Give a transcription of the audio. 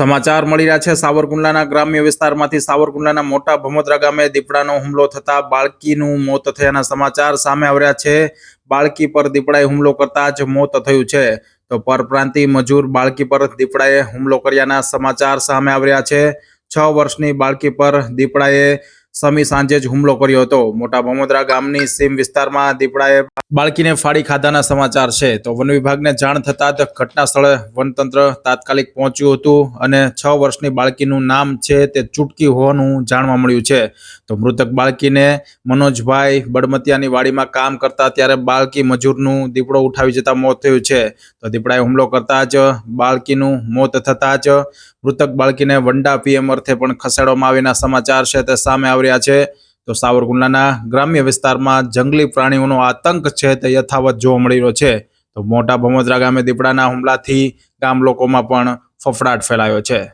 સમાચાર મળી રહ્યા છે. સાવરકુંડલાના ગ્રામ્ય વિસ્તારમાંથી સાવરકુંડલાના મોટા ભમોદરા ગામે દીપડાનો હુમલો થતા બાળકીનું મોત થયાના સમાચાર સામે આવ્યા છે. બાળકી પર દીપડાએ હુમલો કરતા જ મોત થયું છે. તો પરપ્રાંતિ મજૂર બાળકી પર દીપડાએ હુમલો કર્યાના સમાચાર સામે આવ્યા છે. છ વર્ષની બાળકી પર દીપડાએ સમી સાંજે જ હુમલો કર્યો હતો. મોટા ભમોદરા ગામની સીમ વિસ્તારમાં દીપડાએ બાળકીને ફાડી ખાધાના સમાચાર છે. તો વન વિભાગને જાણ થતાં જ ઘટના સ્થળે વનતંત્ર તાત્કાલિક પહોંચ્યું હતું અને છ વર્ષની બાળકીનું નામ છે તે ચૂટકી હોવાનું જાણવા મળ્યું છે. તો મૃતક બાળકીને મનોજભાઈ બડમતિયાની વાડીમાં કામ કરતા ત્યારે બાળકી મજૂરનું દીપડો ઉઠાવી જતા મોત થયું છે. તો દીપડાએ હુમલો કરતા જ બાળકીનું મોત થતા જ મૃતક બાળકીને વંડા પીએમ અર્થે પણ ખસેડવામાં આવીના સમાચાર છે. તે સામે આવ્યા છે. તો સાવરકુંડલાના ગ્રામ્ય વિસ્તારમાં જંગલી પ્રાણીઓનો આતંક છે તે યથાવત જોવા મળી રહ્યો છે. તો મોટા ભમોદરા ગામે દીપડાના હુમલાથી ગામ લોકોમાં પણ ફફડાટ ફેલાયો છે.